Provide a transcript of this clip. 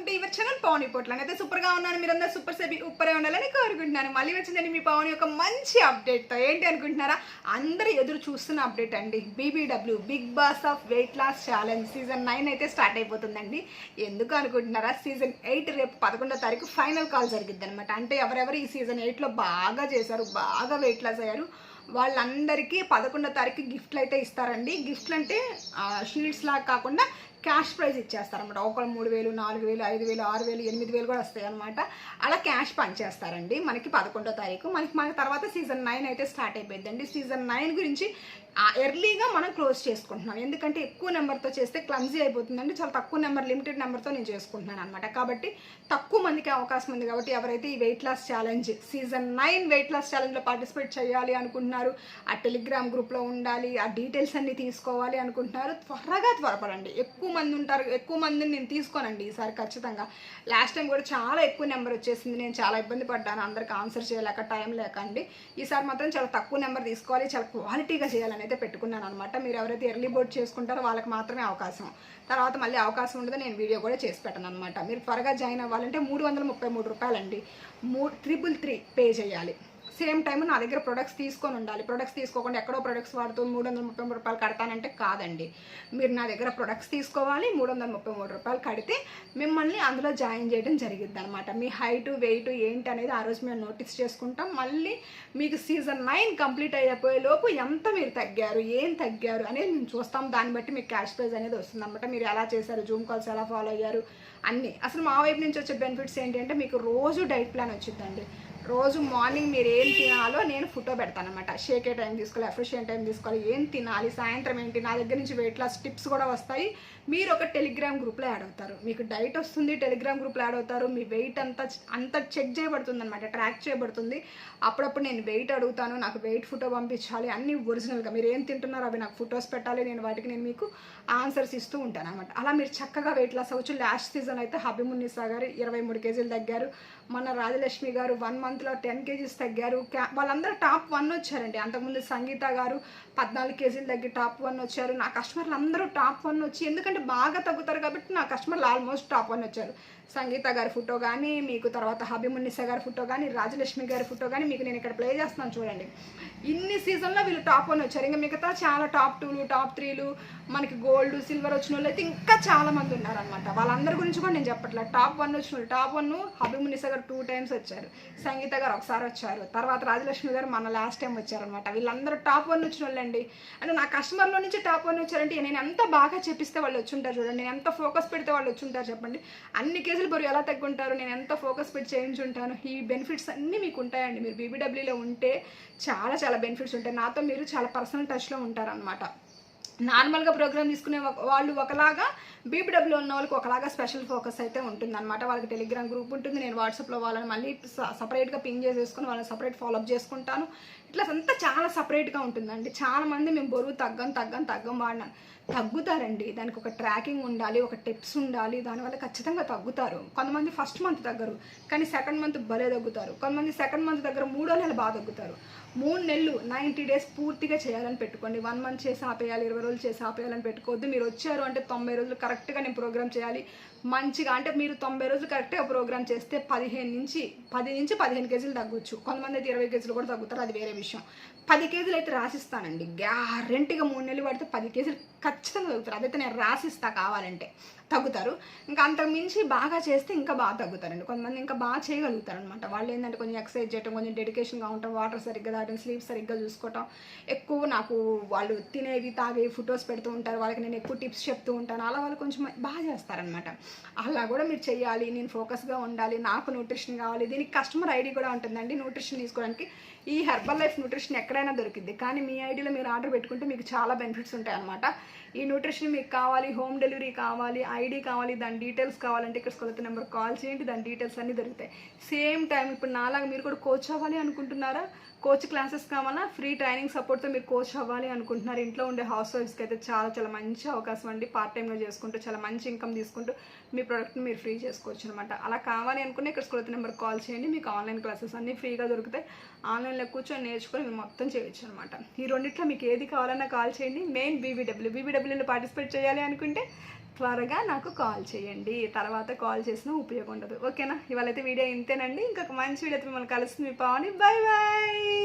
Welcome to your channel Pawan Potlam అయితే సూపర్గా ఉన్నాను మీరందరూ సూపర్ సేపీ ఉప్పరే ఉండాలని కోరుకుంటున్నాను. మళ్ళీ వచ్చిందండి మీ పవన్ యొక్క మంచి అప్డేట్తో ఏంటి అనుకుంటున్నారా? అందరూ ఎదురు చూస్తున్న అప్డేట్ అండి. BBW big boss of weight loss challenge season nine అయితే స్టార్ట్ అయిపోతుందండి. ఎందుకు అనుకుంటున్నారా? సీజన్ ఎయిట్ రేపు పదకొండో తారీఖు ఫైనల్ కాల్ జరిగిద్ది అనమాట అంటే ఎవరెవరు ఈ సీజన్ ఎయిట్లో బాగా చేశారు బాగా వెయిట్ లాస్ అయ్యారు వాళ్ళందరికీ పదకొండో తారీఖు గిఫ్ట్లు అయితే ఇస్తారండి. గిఫ్ట్లు అంటే షీల్డ్స్ లాగా కాకుండా క్యాష్ ప్రైజ్ ఇచ్చేస్తారనమాట ఒకరు మూడు వేలు నాలుగు వేలు ఐదు వేలు ఆరు వేలు ఎనిమిది వేలు కూడా వస్తాయి అనమాట అలా క్యాష్ పనిచేస్తారండి మనకి పదకొండో తారీఖు. మనకి మన తర్వాత సీజన్ నైన్ అయితే స్టార్ట్ అయిపోయిందండి సీజన్ నైన్ గురించి ఎర్లీగా మనం క్లోజ్ చేసుకుంటున్నాం. ఎందుకంటే ఎక్కువ నెంబర్తో చేస్తే క్లమ్జీ అయిపోతుందండి. చాలా తక్కువ నెంబర్ లిమిటెడ్ నెంబర్తో నేను చేసుకుంటున్నాను అనమాట కాబట్టి తక్కువ మందికి అవకాశం ఉంది కాబట్టి ఎవరైతే ఈ weight loss challenge season nine weight loss ఛాలెంజ్లో participate చేయాలి అనుకుంటున్నారు ఆ టెలిగ్రామ్ గ్రూప్లో ఉండాలి ఆ డీటెయిల్స్ అన్ని తీసుకోవాలి అనుకుంటున్నారు త్వరగా త్వరపడండి. ఎక్కువ మంది ఉంటారు ఎక్కువ మందిని నేను తీసుకోనండి ఈసారి ఖచ్చితంగా. లాస్ట్ టైం కూడా చాలా ఎక్కువ నెంబర్ వచ్చేసింది. నేను చాలా ఇబ్బంది పడ్డాను. అందరికి ఆన్సర్ చేయలేక టైం లేక అండి. ఈసారి మాత్రం చాలా తక్కువ నెంబర్ తీసుకోవాలి చాలా క్వాలిటీగా చేయాలని అయితే పెట్టుకున్నాను అనమాట మీరు ఎవరైతే ఎర్లీ బోర్డ్ చేసుకుంటారో వాళ్ళకి మాత్రమే అవకాశం. తర్వాత మళ్ళీ అవకాశం ఉండదు నేను వీడియో కూడా చేసి పెట్టను అనమాట మీరు త్వరగా జాయిన్ అవ్వాలంటే మూడు వందల ముప్పై మూడు రూపాయలండి. మూ త్రిపుల్ త్రీ పే చేయాలి. సేమ్ టైం నా దగ్గర ప్రొడక్ట్స్ తీసుకొని ఉండాలి. ప్రొడక్ట్స్ తీసుకోకుండా ఎక్కడో ప్రొడక్ట్స్ వాడుతూ మూడు వందల ముప్పై మూడు రూపాయలు కడతానంటే కాదండి. మీరు నా దగ్గర ప్రొడక్ట్స్ తీసుకోవాలి మూడు వందల ముప్పై మూడు రూపాయలు కడితే మిమ్మల్ని అందులో జాయిన్ చేయడం జరిగింది అనమాట మీ హైట్ వెయిట్ ఏంటి అనేది ఆ రోజు మేము నోటీస్ చేసుకుంటాం. మళ్ళీ మీకు సీజన్ నైన్ కంప్లీట్ అయిపోయే లోపు ఎంత మీరు తగ్గారు ఏం తగ్గారు అనేది మేము చూస్తాం. దాన్ని బట్టి మీకు క్యాష్ ప్రైజ్ అనేది వస్తుంది అనమాట మీరు ఎలా చేశారు జూమ్ కాల్స్ ఎలా ఫాలో అయ్యారు అన్నీ. అసలు మా వైపు నుంచి వచ్చే బెనిఫిట్స్ ఏంటంటే మీకు రోజు డైట్ ప్లాన్ వచ్చిందండి రోజు మార్నింగ్ మీరు ఏం తినాలో నేను ఫోటో పెడతాను అనమాట షేక్ ఏ టైం తీసుకోవాలి ఎఫిషియెంట్ టైం తీసుకోవాలి ఏం తినాలి సాయంత్రం ఏంటి నా దగ్గర నుంచి వెయిట్ లాస్ టిప్స్ కూడా వస్తాయి. మీరు ఒక టెలిగ్రామ్ గ్రూప్లో యాడ్ అవుతారు. మీకు డైట్ వస్తుంది టెలిగ్రామ్ గ్రూప్లో యాడ్ అవుతారు. మీ వెయిట్ అంతా అంతా చెక్ చేయబడుతుంది అనమాట ట్రాక్ చేయబడుతుంది. అప్పుడప్పుడు నేను వెయిట్ అడుగుతాను నాకు వెయిట్ ఫోటో పంపించాలి అన్ని ఒరిజినల్గా మీరు ఏం తింటున్నారో అవి నాకు ఫొటోస్ పెట్టాలి నేను వాటికి నేను మీకు ఆన్సర్స్ ఇస్తూ ఉంటాను అనమాట అలా మీరు చక్కగా వెయిట్ లాస్ అవ్వచ్చు. లాస్ట్ సీజన్ అయితే హబిమున్నిసా గారు ఇరవై మూడు కేజీలు తగ్గారు. మన రాజలక్ష్మి గారు వన్ మంత్ మంత్లో టెన్ కేజీస్ తగ్గారు. వాళ్ళందరూ టాప్ వన్ వచ్చారండి. అంతకుముందు సంగీత గారు పద్నాలుగు కేజీలు తగ్గి టాప్ వన్ వచ్చారు. నా కస్టమర్లు అందరూ టాప్ వన్ వచ్చి ఎందుకంటే బాగా తగ్గుతారు కాబట్టి నా కస్టమర్లు ఆల్మోస్ట్ టాప్ వన్ వచ్చారు. సంగీత గారి ఫోటో కానీ మీకు తర్వాత హబిమున్నిసా గారి ఫోటో కానీ రాజలక్ష్మి గారి ఫోటో కానీ మీకు నేను ఇక్కడ ప్లే చేస్తున్నాను చూడండి. ఇన్ని సీజన్లో వీళ్ళు టాప్ వన్ వచ్చారు. ఇంకా మిగతా చాలా టాప్ టూలు టాప్ త్రీలు మనకి గోల్డ్ సిల్వర్ వచ్చిన వాళ్ళు అయితే ఇంకా చాలా మంది ఉన్నారనమాట వాళ్ళందరి గురించి కూడా నేను చెప్పట్లేదు. టాప్ వన్ వచ్చిన వాళ్ళు టాప్ వన్ హబిమునిసా గారు టూ టైమ్స్ వచ్చారు. సంగీత గారు ఒకసారి వచ్చారు. తర్వాత రాజలక్ష్మి గారు మన లాస్ట్ టైం వచ్చారనమాట వీళ్ళందరూ టాప్ వన్ వచ్చిన వాళ్ళండి. అంటే నా కస్టమర్లో నుంచి టాప్ వన్ వచ్చారంటే నేను ఎంత బాగా చెప్పిస్తే వాళ్ళు వచ్చి ఉంటారు చూడండి. నేను ఎంత ఫోకస్ పెడితే వాళ్ళు వచ్చి ఉంటారు చెప్పండి. అన్ని కేసు కేసులు బరువు ఎలా తగ్గుంటారు నేను ఎంత ఫోకస్ పెట్టి చేయించుంటాను ఈ బెనిఫిట్స్ అన్నీ మీకు ఉంటాయండి. మీరు బీబీడబ్ల్యూలో ఉంటే చాలా చాలా బెనిఫిట్స్ ఉంటాయి. నాతో మీరు చాలా పర్సనల్ టచ్లో ఉంటారనమాట నార్మల్గా ప్రోగ్రామ్ తీసుకునే వాళ్ళు ఒకలాగా బీబీడబ్ల్యూ ఉన్న వాళ్ళకి ఒకలాగా స్పెషల్ ఫోకస్ అయితే ఉంటుందన్నమాట. వాళ్ళకి టెలిగ్రామ్ గ్రూప్ ఉంటుంది. నేను వాట్సాప్లో వాళ్ళని మళ్ళీ సపరేట్గా పింగ్ చేసేసుకుని వాళ్ళని సపరేట్ ఫాలోఅప్ చేసుకుంటాను. ఇట్లా అంతా చాలా సపరేట్గా ఉంటుందండి. చాలా మంది మేము బరువు తగ్గం తగ్గం తగ్గం వాడినాను తగ్గుతారండి. దానికి ఒక ట్రాకింగ్ ఉండాలి ఒక టిప్స్ ఉండాలి. దానివల్ల ఖచ్చితంగా తగ్గుతారు. కొంతమంది ఫస్ట్ మంత్ తగ్గరు కానీ సెకండ్ మంత్ భలే తగ్గుతారు. కొంతమంది సెకండ్ మంత్ దగ్గర మూడో నెల బాగా తగ్గుతారు. మూడు నెలలు నైంటీ డేస్ పూర్తిగా చేయాలని పెట్టుకోండి. వన్ మంత్ చేసి ఆపేయాలి ఇరవై రోజులు చేసి ఆపేయాలని పెట్టుకోవద్దు. మీరు వచ్చారు అంటే తొంభై రోజులు కరెక్ట్గా నేను ప్రోగ్రామ్ చేయాలి. మంచిగా అంటే మీరు తొంభై రోజులు కరెక్ట్గా ప్రోగ్రామ్ చేస్తే పదిహేను నుంచి పది నుంచి పదిహేను కేజీలు తగ్గొచ్చు. కొంతమంది అయితే ఇరవై కేజీలు కూడా తగ్గుతారు. అది వేరే విషయం. పది కేజీలు అయితే రాసిస్తానండి. గ్యారెంటీగా మూడు నెలలు పడితే పది కేజీలు ఖచ్చితంగా తగ్గుతారు. అదైతే నేను రాసిస్తా కావాలంటే తగ్గుతారు. ఇంకా అంతకు మించి బాగా చేస్తే ఇంకా బాగా తగ్గుతారండి. కొంతమంది ఇంకా బాగా చేయగలుగుతారు అనమాట వాళ్ళు ఏంటంటే కొంచెం ఎక్సర్సైజ్ చేయటం కొంచెం డెడికేషన్గా ఉండటం వాటర్ సరిగ్గా తాగడం స్లీప్ సరిగ్గా చూసుకోవటం. ఎక్కువ నాకు వాళ్ళు తినేవి తాగేవి ఫొటోస్ పెడుతూ ఉంటారు. వాళ్ళకి నేను ఎక్కువ టిప్స్ చెప్తూ ఉంటాను. అలా వాళ్ళు కొంచెం బాగా చేస్తారనమాట అలా కూడా మీరు చేయాలి. నేను ఫోకస్గా ఉండాలి. నాకు న్యూట్రిషన్ కావాలి. దీనికి కస్టమర్ ఐడి కూడా ఉంటుందండి. న్యూట్రిషన్ తీసుకోవడానికి ఈ హెర్బల్ లైఫ్ న్యూట్రిషన్ ఎక్కడైనా దొరికింది కానీ మీ ఐడిలో మీరు ఆర్డర్ పెట్టుకుంటే మీకు చాలా బెనిఫిట్స్ ఉంటాయి అనమాట ఈ న్యూట్రిషన్ మీకు కావాలి హోమ్ డెలివరీ కావాలి ఐడి కావాలి దాని డీటెయిల్స్ కావాలంటే ఇక్కడ స్కూల్ నెంబర్ కాల్ చేయండి దాని డీటెయిల్స్ అన్నీ దొరుకుతాయి. సేమ్ టైం ఇప్పుడు నాలాగా మీరు కూడా కోచ్ అవ్వాలి అనుకుంటున్నారా? కోచ్ క్లాసెస్ కావాలా? ఫ్రీ ట్రైనింగ్ సపోర్ట్తో మీరు కోచ్ అవ్వాలి అనుకుంటున్నారు. ఇంట్లో ఉండే హౌస్ వైఫ్స్కి అయితే చాలా చాలా మంచి అవకాశం అండి. పార్ట్ టైంలో చేసుకుంటూ చాలా మంచి ఇన్కమ్ తీసుకుంటూ మీ ప్రోడక్ట్ని మీరు ఫ్రీ చేసుకోవచ్చు అనమాట అలా కావాలి అనుకునే ఇక్కడ స్కూల్ నెంబర్ కాల్ చేయండి. మీకు ఆన్లైన్ క్లాసెస్ అన్నీ ఫ్రీగా దొరుకుతాయి. ఆన్లైన్లో కూర్చొని నేర్చుకొని మీరు మొత్తం చేయొచ్చు అనమాట ఈ రెండిట్లో మీకు ఏది కావాలన్నా కాల్ చేయండి. మెయిన్ బీబీడబ్ల్యూ బీబీడబ్ల్యూలో పార్టిసిపేట్ చేయాలి అనుకుంటే త్వరగా నాకు కాల్ చేయండి. తర్వాత కాల్ చేసినా ఉపయోగం ఉండదు. ఓకేనా? ఇవాళైతే వీడియో ఇంతేనండి. ఇంకొక మంచి వీడియోతో మిమ్మల్ని కలుస్తుంది మీ పావని. Bye bye